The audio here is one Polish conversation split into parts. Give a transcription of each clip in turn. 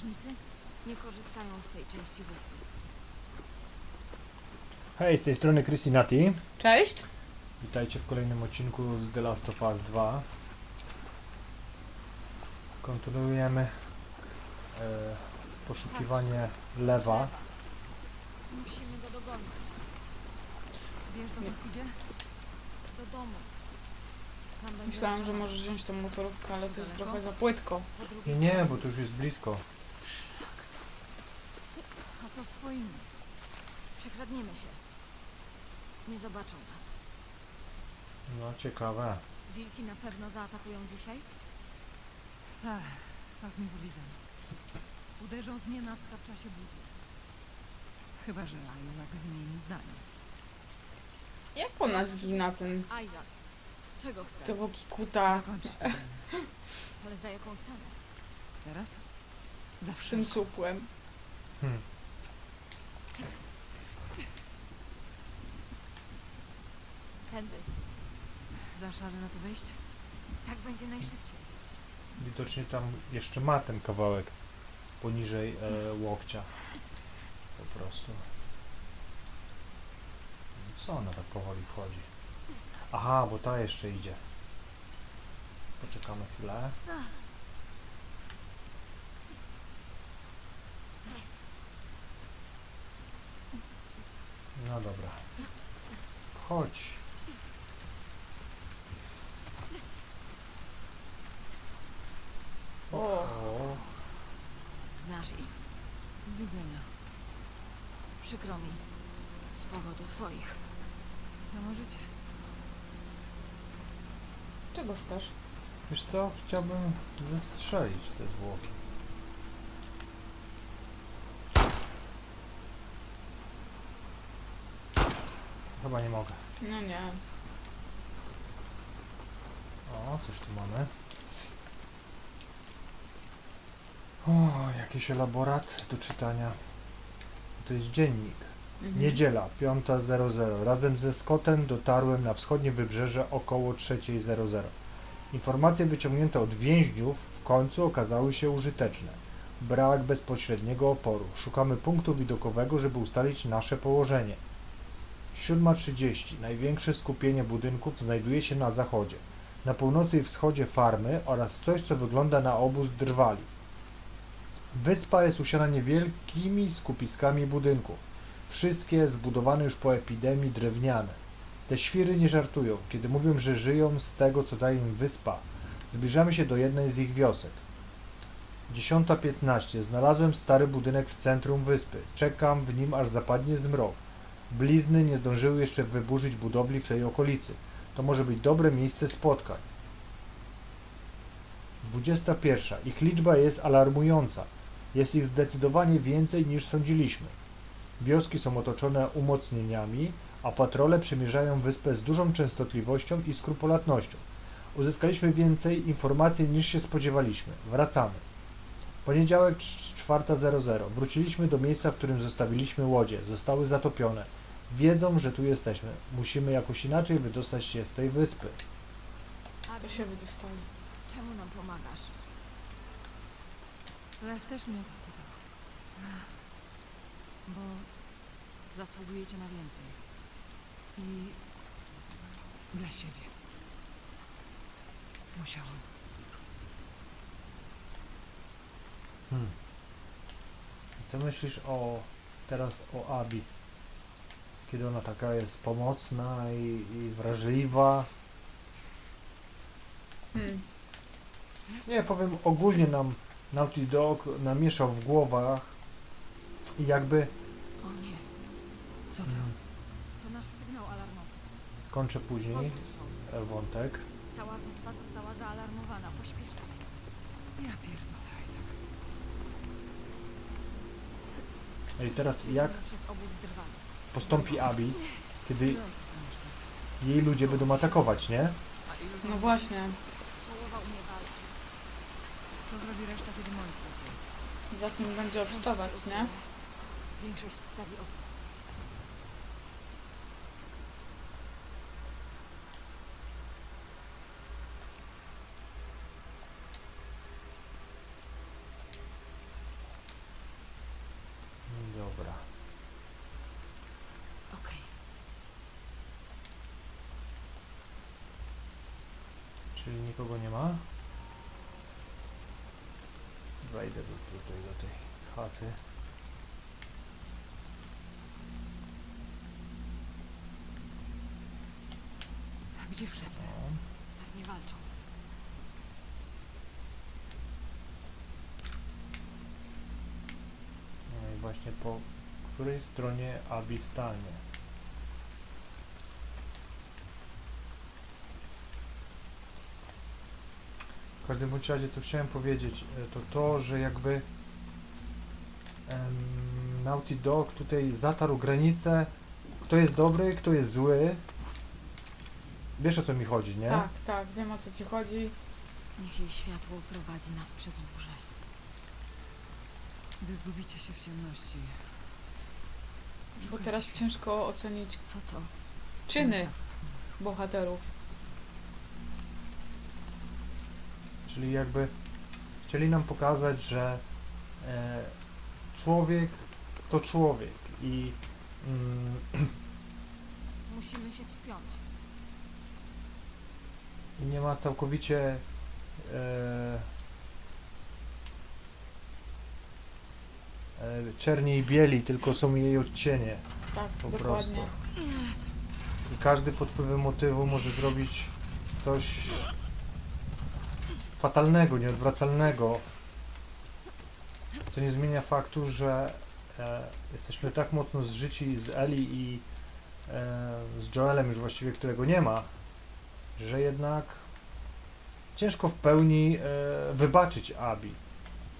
strażnicy nie korzystają z tej części wyspy. Hej, z tej strony Christinati. Cześć. Witajcie w kolejnym odcinku z The Last of Us 2. Kontynuujemy e, poszukiwanie lewa. Musimy go dogonić. Wiesz, dokąd idzie? Do domu. Tam będzie Myślałam, że możesz wziąć tą motorówkę, ale to jest trochę za płytko. Po drugiej Nie, nie, stronie. bo to już jest blisko. Co z twoimi? Przekradniemy się. Nie zobaczą nas. No ciekawe. Wilki na pewno zaatakują dzisiaj? Tak, tak mi powiedziano. Uderzą z nienacka w czasie burzy. Chyba, że Isaac zmieni zdanie. Jak ona zgina ten Isaac, czego chce? tego kikuta Zakończyć to Ale za jaką cenę? teraz? z Zawsze. tym supłem. Hmm. Tędy. Dasz radę na to wejść? Tak będzie najszybciej. Widocznie tam jeszcze ma ten kawałek poniżej e, łokcia. Po prostu. Co ona tak powoli wchodzi? Aha, bo ta jeszcze idzie. Poczekamy chwilę. No dobra. Chodź. O. o. Znasz ich? Z widzenia. Przykro mi. Z powodu twoich. Samo życie. Czego szukasz? Wiesz co? Chciałbym zestrzelić te zwłoki. Chyba nie mogę. No nie. O, coś tu mamy. O, jakiś elaborat do czytania. To jest dziennik. Mhm. Niedziela, 5.00. Razem ze Scottem dotarłem na wschodnie wybrzeże około 3.00. Informacje wyciągnięte od więźniów w końcu okazały się użyteczne. Brak bezpośredniego oporu. Szukamy punktu widokowego, żeby ustalić nasze położenie. 7.30. Największe skupienie budynków znajduje się na zachodzie. Na północy i wschodzie farmy oraz coś, co wygląda na obóz drwali. Wyspa jest usiana niewielkimi skupiskami budynków. Wszystkie zbudowane już po epidemii drewniane. Te świry nie żartują, kiedy mówią, że żyją z tego, co daje im wyspa. Zbliżamy się do jednej z ich wiosek. 10.15. Znalazłem stary budynek w centrum wyspy. Czekam w nim, aż zapadnie zmrok. Blizny nie zdążyły jeszcze wyburzyć budowli w tej okolicy. To może być dobre miejsce spotkań. 21. Ich liczba jest alarmująca. Jest ich zdecydowanie więcej niż sądziliśmy. Wioski są otoczone umocnieniami, a patrole przemierzają wyspę z dużą częstotliwością i skrupulatnością. Uzyskaliśmy więcej informacji niż się spodziewaliśmy. Wracamy. Poniedziałek 4.00. Wróciliśmy do miejsca, w którym zostawiliśmy łodzie. Zostały zatopione. Wiedzą, że tu jesteśmy. Musimy jakoś inaczej wydostać się z tej wyspy. Abi, To się wydostali. czemu nam pomagasz? Lew też mnie to spytał. Bo zasługujecie na więcej. I dla siebie. Musiałam. Hmm. Co myślisz o teraz o Abi? Kiedy ona taka jest pomocna i, i wrażliwa? Hmm. Nie, powiem ogólnie nam Naughty Dog namieszał w głowach i jakby O nie, Co to? to nasz sygnał alarmowy. skończę później są? e, wątek. Cała wyspa została zaalarmowana. Pośpieszmy się. Ja pierdolę, Isaac. No i teraz jak przez obóz drwali. Postąpi Abi, kiedy jej ludzie będą atakować, nie? No właśnie. Połowa umie walczyć. To zrobi reszta, kiedy. Za kim będzie obstawać, nie? Większość stawi opór. Dobra. Okej. Czyli nikogo nie ma? Wejdę do, tutaj do tej chaty. A gdzie wszyscy? O. Pewnie walczą. No i właśnie po której stronie Abi stanie? W każdym bądź razie co chciałem powiedzieć e, to to, że jakby em, Naughty Dog tutaj zatarł granicę kto jest dobry, kto jest zły. Wiesz o co mi chodzi, nie? Tak, tak, wiem o co ci chodzi. Niech jej światło prowadzi nas przez burzę. Gdy zgubicie się w ciemności. Bo teraz ciężko ocenić Co to? czyny bohaterów. Czyli jakby chcieli nam pokazać, że e, człowiek to człowiek i mm, Musimy się wspiąć. i nie ma całkowicie e, e, czerni i bieli, tylko są jej odcienie Tak, po dokładnie. prostu. I każdy pod wpływem motywu może zrobić coś fatalnego, nieodwracalnego. Co nie zmienia faktu, że e, jesteśmy tak mocno zżyci z Eli i e, z Joelem już właściwie, którego nie ma, że jednak ciężko w pełni e, wybaczyć Abi.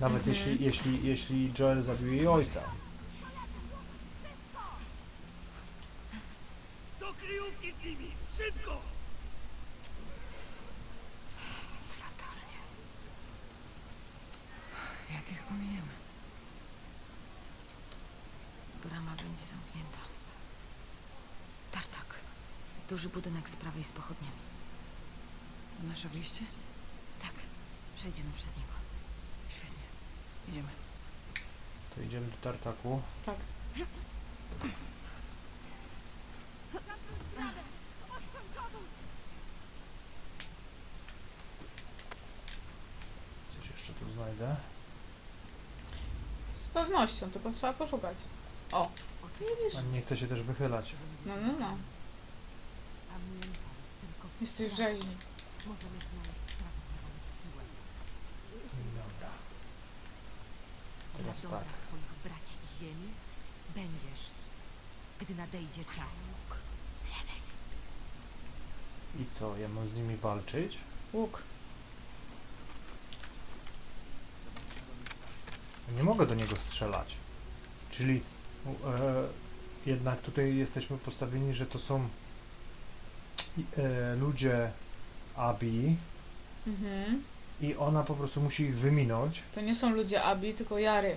Nawet Mhm. jeśli, jeśli, jeśli Joel zabił jej ojca. Do kryjówki z nimi! Szybko! Fatalnie. Jak ich pominiemy? Brama będzie zamknięta. Tartak. Duży budynek z prawej z pochodniami. To nasze wyjście? Tak. Przejdziemy przez niego. Świetnie. Idziemy. To idziemy do tartaku. Tak. Coś jeszcze tu znajdę. Z pewnością, tylko trzeba poszukać. O, widzisz? A nie chce się też wychylać. No, no, no. Jesteś rzeźni. Dobra. Dobra tak. swoich braci i ziemi będziesz, gdy nadejdzie czas. I co, ja mam z nimi walczyć? Łuk. Nie mogę do niego strzelać. Czyli e, jednak tutaj jesteśmy postawieni, że to są e, ludzie Abi Mhm. I ona po prostu musi ich wyminąć. To nie są ludzie Abi, tylko Jary.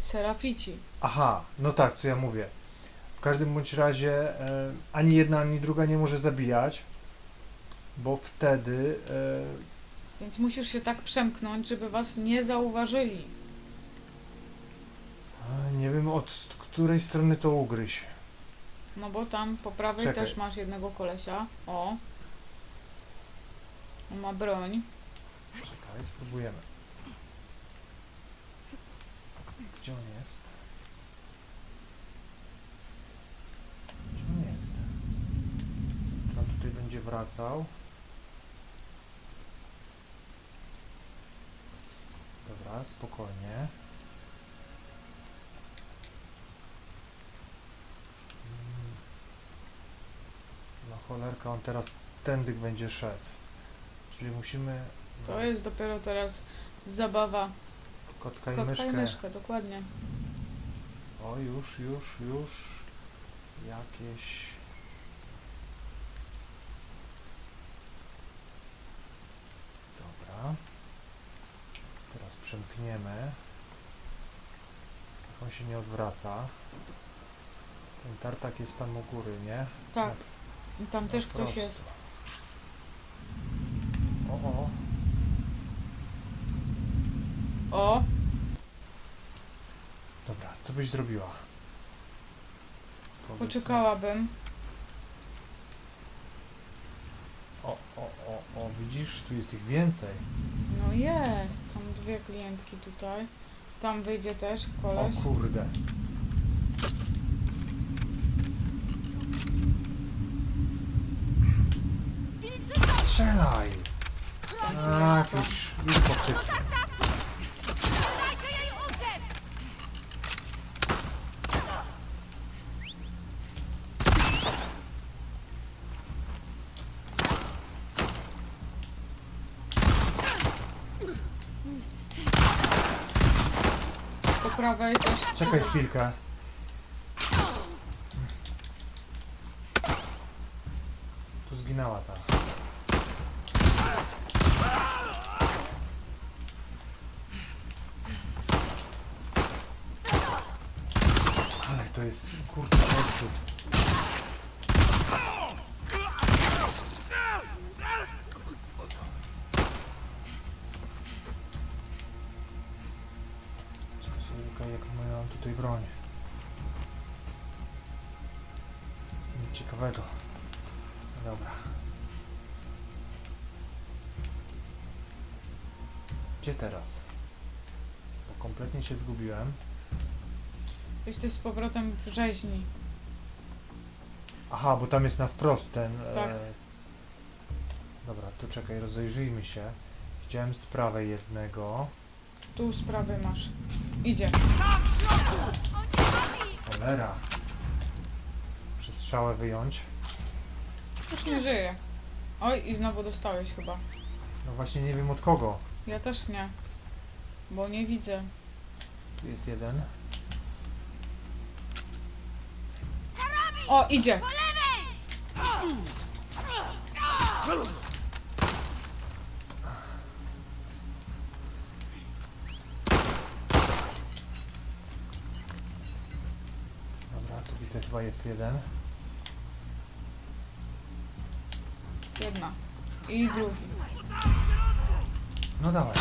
Serafici. Aha, no tak, co ja mówię. W każdym bądź razie e, ani jedna, ani druga nie może zabijać, bo wtedy e, Więc musisz się tak przemknąć, żeby was nie zauważyli. a, nie wiem od której strony to ugryźć. No bo tam po prawej Czekaj. też masz jednego kolesia. O. On ma broń. Czekaj, spróbujemy. Gdzie on jest? Gdzie on jest? Czy on tutaj będzie wracał? Dobra, spokojnie. Mm. No cholerka, on teraz tędy będzie szedł. Czyli musimy... To jest dopiero teraz zabawa. Kotka i Kotka myszkę. i myszkę, dokładnie. O, już, już, już. Jakieś. Dobra. Teraz przemkniemy. On się nie odwraca. Ten tartak jest tam u góry, nie? Tak. Tam też ktoś prosto. jest. O, o. O, Dobra, co byś zrobiła? powiedzmy. Poczekałabym. O, o, o, o, widzisz, tu jest ich więcej. No jest, są dwie klientki tutaj. Tam wyjdzie też koleś. O kurde. Strzelaj! Tak, już, już po wszystkim. Prawej. Czekaj chwilkę. Tutaj broń. Nic ciekawego. No Dobra. Gdzie teraz? Bo kompletnie się zgubiłem. Jesteś z powrotem w rzeźni. Aha, bo tam jest na wprost ten. Tak. E... Dobra, to czekaj, rozejrzyjmy się. Widziałem z prawej jednego. Tu z prawej masz. Idzie. Cholera. Przestrzałę wyjąć. Już nie żyje. Oj, i znowu dostałeś chyba. No właśnie nie wiem od kogo. Ja też nie. Bo nie widzę. Tu jest jeden. O, idzie! Dobra, tu widzę chyba jest jeden. Jedna. I drugi. No dawaj.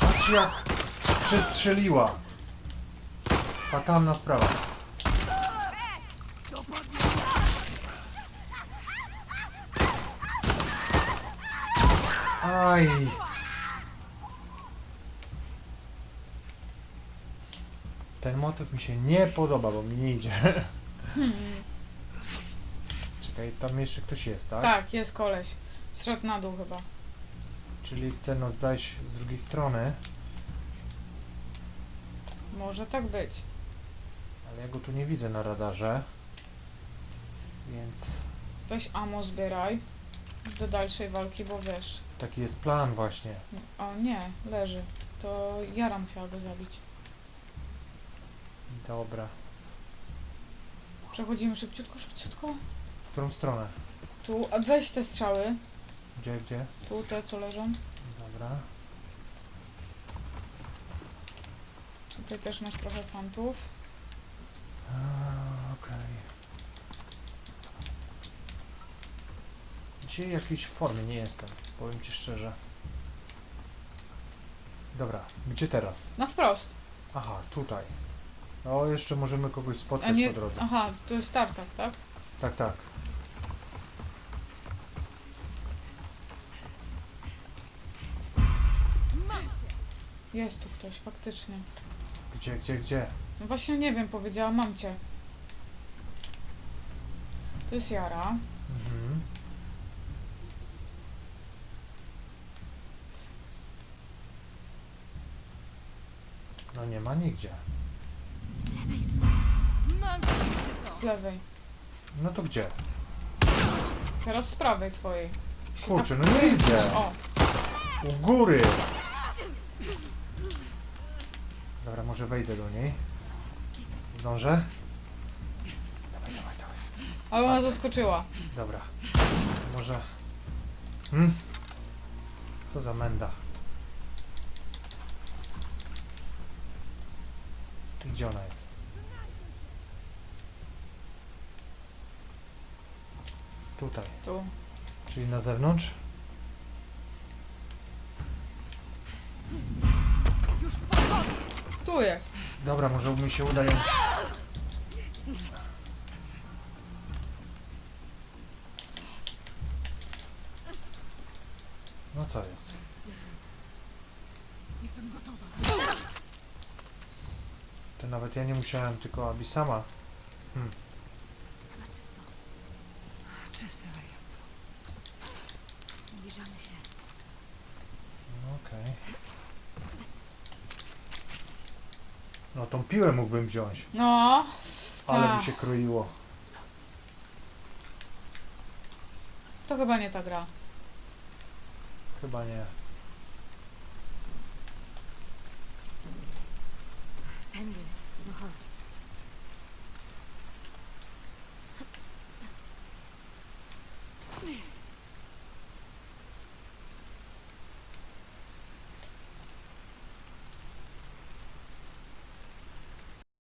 Patrz jak przestrzeliła. Fatalna sprawa. Aj. Ten motyw mi się nie podoba, bo mi nie idzie. Hmm. Czekaj, tam jeszcze ktoś jest, tak? Tak, jest koleś. Zszedł na dół chyba. Czyli chce nas zajść z drugiej strony, Może tak być. ale ja go tu nie widzę na radarze. Więc Weź ammo zbieraj. Do dalszej walki, bo wiesz. taki jest plan właśnie. O nie, leży. To Jara musiała go zabić. Dobra. Przechodzimy szybciutko, szybciutko. W którą stronę? Tu, a weź te strzały. Gdzie, gdzie? Tu te co leżą. Dobra. Tutaj też masz trochę fantów. A, Okej. Dzisiaj w jakiejś formie nie jestem, powiem ci szczerze. Dobra, gdzie teraz? Na wprost. Aha, tutaj. O, jeszcze możemy kogoś A spotkać nie. po drodze. Aha, to jest tartak, tak? Tak, tak. Jest tu ktoś, faktycznie. Gdzie, gdzie, gdzie? No właśnie nie wiem, powiedziała mam cię. To jest Jara. Mhm. No nie ma nigdzie. Z lewej strony. Mam cię czy co? Z lewej. No to gdzie? Teraz z prawej twojej. Kurczę, no nie idzie. O, U góry. Dobra, może wejdę do niej. Zdążę? Dawaj, dawaj, dawaj. ale ona zaskoczyła. Dobra. Może... Hmm? Co za menda. Gdzie ona jest? Tutaj. Tu. Czyli na zewnątrz? Tu jest. Dobra, może mi się uda ją... No co jest? Jestem gotowa. To nawet ja nie musiałem, tylko Abi sama. Czyste wariactwo. Zbliżamy się. No. No tą piłę mógłbym wziąć, No. ale Tak. mi się kroiło. To chyba nie ta gra. Chyba nie. No chodź.